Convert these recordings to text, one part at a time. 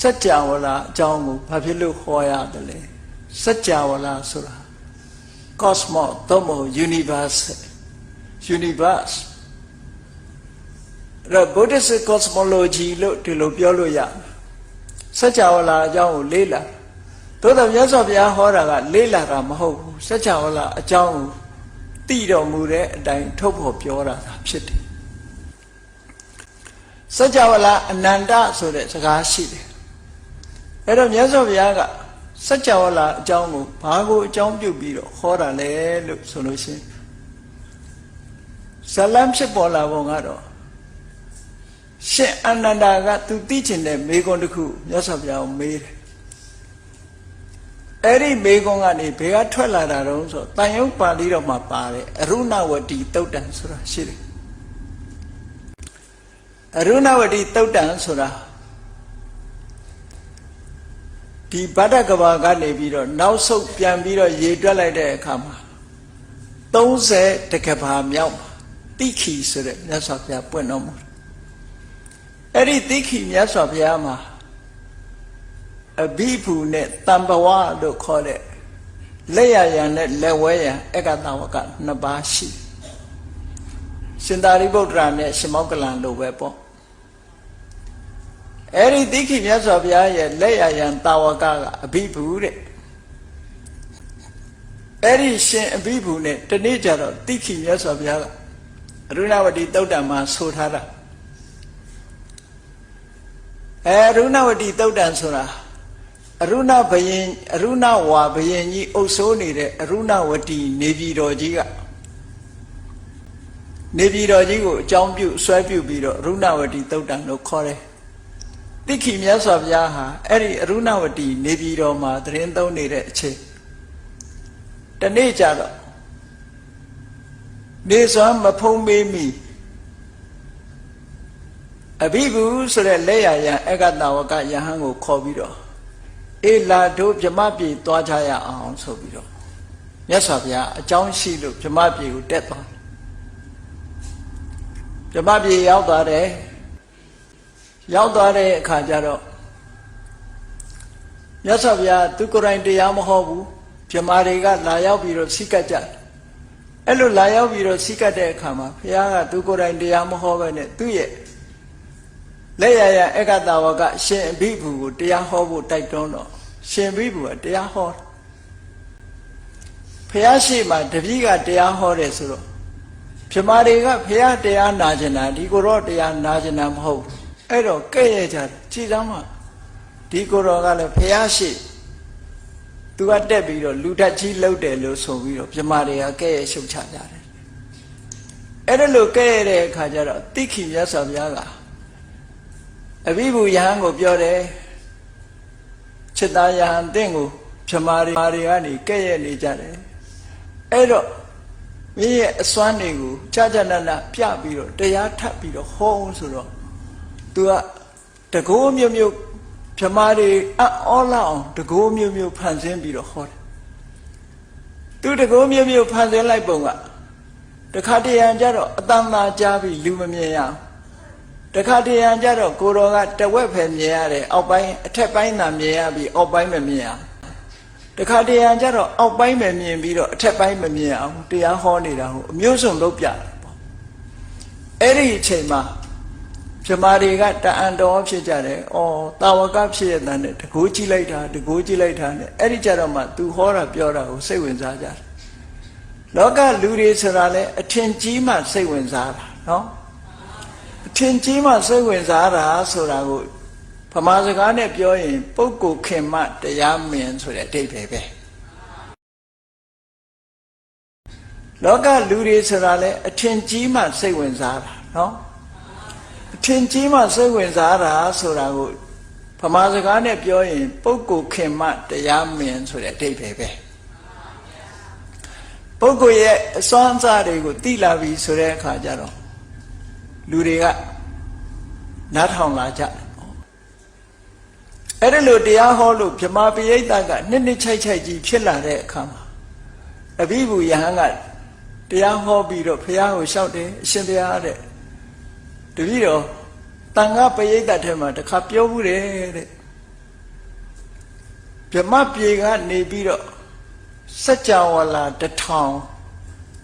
စัจ java လာအကြောင်းကိုဘာဖြစ်လို့ဟောရတယ်လဲစัจ java လာဆိုတာ cosmos သို့မဟုတ် universe universe ရ Buddhist cosmology လို့ဒီလိုပြောလို့ရတယ်စัจ java လာအကြောင်းကိုလေ့လာသို့တော်မြတ်စွာဘုရားဟောတာကလေ့လာတာမဟုတ်ဘူးစัจ java လာအကြောင်းကိုသိတော်မူတဲ့အတိုင်းထုတ်ဖော်ပြောတာသာဖြစ်တယ်စัจ java လာအနန္တဆိုတဲ့စကားရှိတယ် အဲ့တော့မြတ်စွာဘုရားကစัจ java လာအကြောင်းကိုဘာကိုအကြောင်းပြုပြီးတော့ဟောတာလဲလို့ဆိုလို့ရှိရင်ဇလံဖြစ်ပေါ်လာပုံကတော့ရှင်အနန္ဒာကသူသိချင်တဲ့မေခွန်းတစ်ခုမြတ်စွာဘုရားကိုမေးတယ်အဲ့ဒီမေခွန်းကနေဘယ်ကထွက်လာတာတုံးဆိုတန်ယုတ်ပါဠိတော်မှာပါတယ်အရုဏဝတီတုတ်တန်ဆိုတာရှိတယ်အရုဏဝတီတုတ်တန်ဆိုတာ ဒီဗဒ္ဒကဘာကနေပြီးတော့နောက်ဆုတ်ပြန်ပြီးတော့ရေတွက်လိုက်တဲ့အခါမှာ30တကဘာမြောက်မှာတိခိဆိုတဲ့မြတ်စွာဘုရားပွင့်တော်မူတယ်အဲ့ဒီတိခိမြတ်စွာဘုရားမှာအဘိဖူနဲ့တံပဝလို့ခေါ်တဲ့လက်ရရံနဲ့လက်ဝဲရံအက္ကတဝကနှစ်ပါးရှိရှင်သာရိပုတ္တရာနဲ့ရှင်မောကလန်လိုပဲပေါ့ အဲ့ဒီတိခိမြတ်စွာဘုရားရဲ့လက်ရရံတာဝကကအဘိဖူတဲ့အဲ့ဒီရှင်အဘိဖူနဲ့တနေ့ကျတော့တိခိမြတ်စွာဘုရားကအရုဏဝတီတုတ်တံမှာဆိုထားတာအဲအရုဏဝတီတုတ်တံဆိုတာအရုဏဘယင်အရုဏဝါဘယင်ကြီးအုပ်စိုးနေတဲ့အရုဏဝတီနေပြည်တော်ကြီးကနေပြည်တော်ကြီးကိုအကြောင်းပြုဆွဲပြုပြီးတော့အရုဏဝတီတုတ်တံလို့ခေါ်တယ် တိခိမြတ်စွာဘုရားဟာအဲ့ဒီအရုဏဝတီနေပြည်တော်မှာသတင်းသုံးနေတဲ့အချိန်တနေ့ကျတော့နေစွမ်းမဖုံးမေးမိအဘိဗုဆိုတဲ့လက်ရရန်အက္ကတဝကယဟန်ကိုခေါ်ပြီးတော့အေလာတို့ဗြမပြေသွားကြရအောင်ဆိုပြီးတော့မြတ်စွာဘုရားအကြောင်းရှိလို့ဗြမပြေကိုတက်သွားဗြမပြေရောက်သွားတယ် ရောက်သွားတဲ့အခါကျတော့မြတ်စွာဘုရားသူကိုယ်တိုင်တရားမဟောဘူးဗြမာတွေကလာရောက်ပြီးတော့စိကတ်ကြတယ်အဲ့လိုလာရောက်ပြီးတော့စိကတ်တဲ့အခါမှာဘုရားကသူကိုယ်တိုင်တရားမဟောပဲနဲ့သူ့ရဲ့လက်ရရအက္ကတဝကရှင်အဘိဗုကိုတရားဟောဖို့တိုက်တွန်းတော့ရှင်အဘိဗုကတရားဟောဘုရားရှိမှတပည့်ကတရားဟောတယ်ဆိုတော့ပြမာတွေကဘုရားတရားနာကျင်တာဒီကိုတော့တရားနာကျင်တာမဟုတ်ဘူး အဲ့တော့ကဲ့ရဲ့ကြတယ်ကြည်သားမှဒီကိုတော့ကလည်းဘုရားရှိသူကတက်ပြီးတော့လူဓာတ်ကြီးလှုပ်တယ်လို့ဆိုပြီးတော့ပြမာတွေကကဲ့ရဲ့ရှုပ်ချကြတယ်အဲ့ဒါလို့ကဲ့ရဲ့တဲ့အခါကျတော့တိခိမြတ်စွာဘုရားကအဘိဗုယဟန်ကိုပြောတယ်จิตသားယဟန်တင့်ကိုဖြမာတွေတွေကနေကဲ့ရဲ့နေကြတယ်အဲ့တော့မင်းရဲ့အစွမ်းတွေကိုကြာကြာနာနာပြပြီးတော့တရားထပ်ပြီးတော့ဟောအောင်ဆိုတော့ तू ကတကိုးမျိုးမျိုးဖြမာတွေအောလာအောင်တကိုးမျိုးမျိုးဖန်ဆင်းပြီးတော့ဟောတယ်သူတကိုးမျိုးမျိုးဖန်ဆင်းလိုက်ပုံကတခါတရံကြတော့အတန်သာကြားပြီးလူမမြင်ရအောင်တခါတရံကြတော့ကိုတော်ကတဝက်ဖယ်မြင်ရတယ်အောက်ပိုင်းအထက်ပိုင်းသာမြင်ရပြီးအောက်ပိုင်းမမြင်ရတခါတရံကြတော့အောက်ပိုင်းပဲမြင်ပြီးတော့အထက်ပိုင်းမမြင်အောင်တရားဟောနေတာကိုအမျိုးစုံလုပ်ပြတာပေါ့အဲ့ဒီအချိန်မှာ မြမာတွေကတအံတော်ဖြစ်ကြတယ်။အော်တာဝကဖြစ်ရတဲ့နဲ့တကိုးကြည့်လိုက်တာတကိုးကြည့်လိုက်တာနဲ့အဲ့ဒီကြတော့မှ तू ဟောတာပြောတာကိုစိတ်ဝင်စားကြတယ်။လောကလူတွေဆိုတာလဲအထင်ကြီးမှစိတ်ဝင်စားတာနော်။အထင်ကြီးမှစိတ်ဝင်စားတာဆိုတာကိုဗမာစကားနဲ့ပြောရင် ပုဂ္ဂိုလ်ခင်မတရားမင်းဆိုတဲ့အဓိပ္ပာယ်ပဲ။လောကလူတွေဆိုတာလဲအထင်ကြီးမှစိတ်ဝင်စားတာနော်။အ ထင်ကြီးမှစိတ်ဝင်စားတာဆိုတာကိုဗမာစကားနဲ့ပြောရင် ပုဂ္ဂိုလ်ခင်မတရားမင်းဆိုတဲ့အဓိပ္ပာယ်ပဲပုဂ္ဂိုလ်ရဲ့အစွမ်းစားတွေကိုသိလာပြီဆိုတဲ့အခါကျတော့လူတွေကနားထောင်လာကြတယ်အဲ့ဒါလို့တရားဟောလို့ဗြဟ္မာပိယိတကနှစ်နှစ်ချိုက်ချိုက်ကြီးဖြစ်လာတဲ့အခါမှာအဘိဗုယဟန်ကတရားဟောပြီးတော့ဘုရားကိုလျှောက်တယ်အရှင်ဘုရားတဲ့ တပည့်တော်တန်ခါပရိသတ်ထဲမှာတခါပြောဘူးတယ်တဲ့ဗြဟ္မပြေကနေပြီးတော့စัจ java လာတစ်ထောင်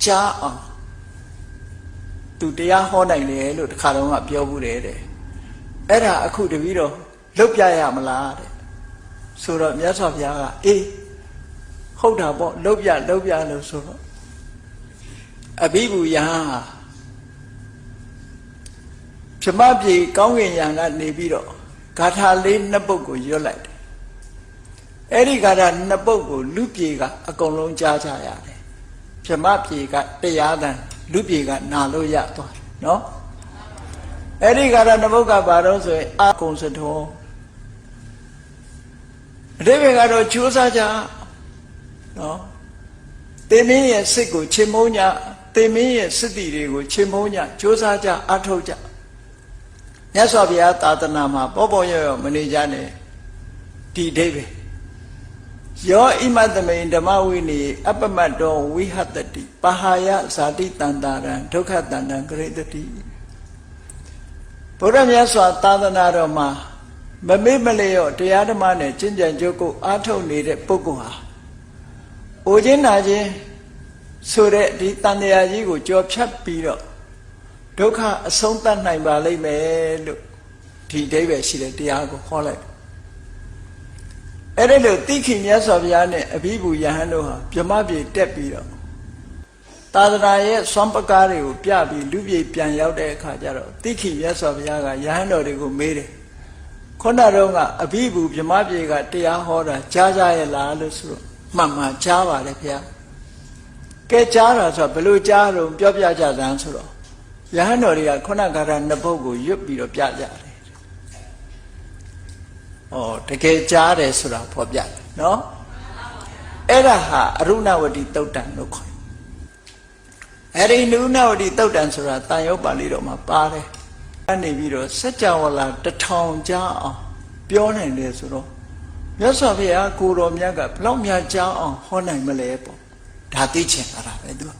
ကြားအောင်သူတရားဟောနိုင်တယ်လို့တခါတော့ကပြောဘူးတယ်တဲ့အဲ့ဒါအခုတပည့်တော်လုတ်ပြရမလားတဲ့ဆိုတော့မြတ်စွာဘုရားကအေးဟုတ်တာပေါ့လုတ်ပြလုတ်ပြလို့ဆိုတော့အဘိဘူယ ဟန်ဟာဗြဟ္မပြေကောင်းကင်ယံကနေပြီးတော့ဂါထာလေးနှစ်ပုဒ်ကိုရွတ်လိုက်တယ်အဲ့ဒီဂါထာနှစ်ပုဒ်ကိုလူပြေကအကုန်လုံးကြားကြရတယ်ဗြဟ္မပြေကတရားတန်လူပြေကနာလို့ရသွားတယ်နော်အဲ့ဒီဂါထာနှစ်ပုဒ်ကဘာတော့ဆိုရင်အာကုံစထောအတိပ္ပယ်ကတော့ကြိုးစားကြနော်တေမင်းရဲ့စိတ်ကိုချေမုန်းကြတေမင်းရဲ့စိတ္တိတွေကိုချေမုန်းကြကြိုးစားကြအထောက်ကြ မြတ်စွာဘုရားသာသနာမှာပေါ်ပေါ်ရော့ရော့မနေကြနဲ့ဒီအိဗေယောဣမတမိန်ဓမ္မဝိနေအပ္ပမတ္တောဝိဟတတိပဟာယဇာတိတန္တာရံဒုက္ခတန္တံဂရိတတိဘုရားမြတ်စွာသာသနာတော်မှာမမေ့မလျော့တရားဓမ္မနဲ့ကျင့်ကြံကြုတ်ကိုအားထုတ်နေတဲ့ပုဂ္ဂိုလ်ဟာအိုခြင်းနာခြင်းဆိုတဲ့ဒီတန်တရားကြီးကိုကြော်ဖြတ်ပြီးတော့ ဒုက္ခအဆုံးသတ်နိုင်ပါလိမ့်မယ်လို့ဒီအဓိပ္ပာယ်ရှိတဲ့တရားကိုဟောလိုက်အဲ့ဒီလိုတိခိမြတ်စွာဘုရားနဲ့အဘိဘူယဟန်တို့ဟာဗြဟ္မပြေတက်ပြီးတော့သာသနာရဲ့စွမ်းပကားတွေကိုပြပြီးလူပြေပြန်ရောက်တဲ့အခါကျတော့တိခိမြတ်စွာဘုရားကယဟန်တော်တွေကိုမေးတယ်ခုနတော့ကအဘိဘူဗြဟ္မပြေကတရားဟောတာကြားကြရဲ့လားလို့ဆိုတော့မှန်မှန်ကြားပါတယ်ဗျာကဲကြားတာဆိုတော့ဘယ်လိုကြားတော့ပြောပြကြသန်းဆိုတော့ ယဟန်တော်တွေကခုနကရနှစ်ပုဒ်ကိုရွတ်ပြီးတော့ပြကြတယ်။ဩတကယ်ကြားတယ်ဆိုတာဖော်ပြတယ်နော်။အဲ့ဒါဟာအရုဏဝတိတုတ်တန်လို့ခေါ်တယ်။အဲ့ဒီနုဏဝတိတုတ်တန်ဆိုတာတန်ရုပ်ပါဠိတော်မှာပါတယ်။အဲ့နေပြီးတော့စัจ java လာတထောင်ကြားအောင်ပြောနိုင်တယ်ဆိုတော့မြတ်စွာဘုရားကိုတော်မြတ်ကဘလောက်များကြားအောင်ဟောနိုင်မလဲပေါ့။ဒါသိချင်တာပဲသူက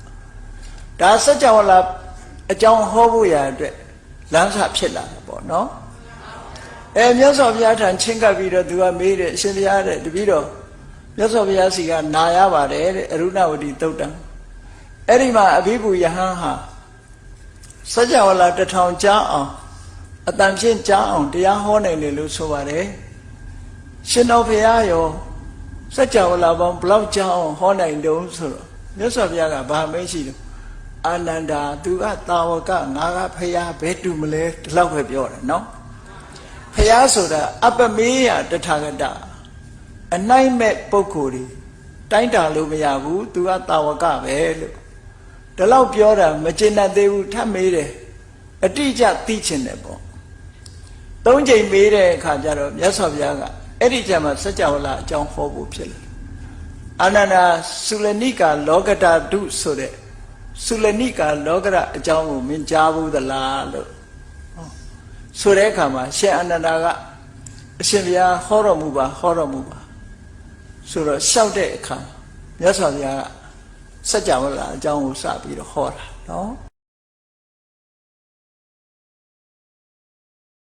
။ဒါစัจ java လာ အကြောင်းဟောဖို့ရအတွက်လမ်းစာဖြစ်လာတာပေါ့နော်အဲမြတ်စွာဘုရားထံချင်းကပ်ပြီးတော့သူကမေးတယ်အရှင်ဘုရားတဲ့တပည့်တော်မြတ်စွာဘုရားစီကနာရပါတယ်တဲ့အရုဏဝတီတုတ်တံအဲ့ဒီမှာအဘိဗုယဟန်ဟာစัจ java လာတထောင်ကြားအောင်အတန်ဖြင့်ကြားအောင်တရားဟောနိုင်တယ်လို့ဆိုပါတယ်ရှင်တော်ဘုရားရောစัจ java လာပေါင်းဘလောက်ကြားအောင်ဟောနိုင်တုံးဆိုတော့မြတ်စွာဘုရားကဘာမေးရှိတယ် အာနန္ဒာသူကတာဝကငါကဖះဘဲတူမလဲဒီလောက်ပဲပြောတယ်နော်ဖះဆိုတာအပမေးယတထာဂတအနိုင်မဲ့ပုဂ္ဂိုလ်တွေတိုင်းတာလို့မရဘူးသူကတာဝကပဲလို့ဒီလောက်ပြောတာမကျင်တတ်သေးဘူးထပ်မေးတယ်အတိအကျသိချင်တယ်ပေါ့သုံးချိန်မေးတဲ့အခါကျတော့မြတ်စွာဘုရားကအဲ့ဒီကျမှစัจ java လာအကြောင်းဟောဖို့ဖြစ်လာအာနန္ဒာသုလနိကာလောကတာတုဆိုတဲ့ သုလနိကာလောကရအကြောင်းကိုမင်းကြားဘူးသလားလို့ဆိုတဲ့အခါမှာရှင်အနန္ဒာကအရှင်ဘုရားဟောတော်မူပါဟောတော်မူပါဆိုတော့လျှောက်တဲ့အခါမြတ်စွာဘုရားကစัจ java လာအကြောင်းကိုစပြီးတော့ဟောတာနော်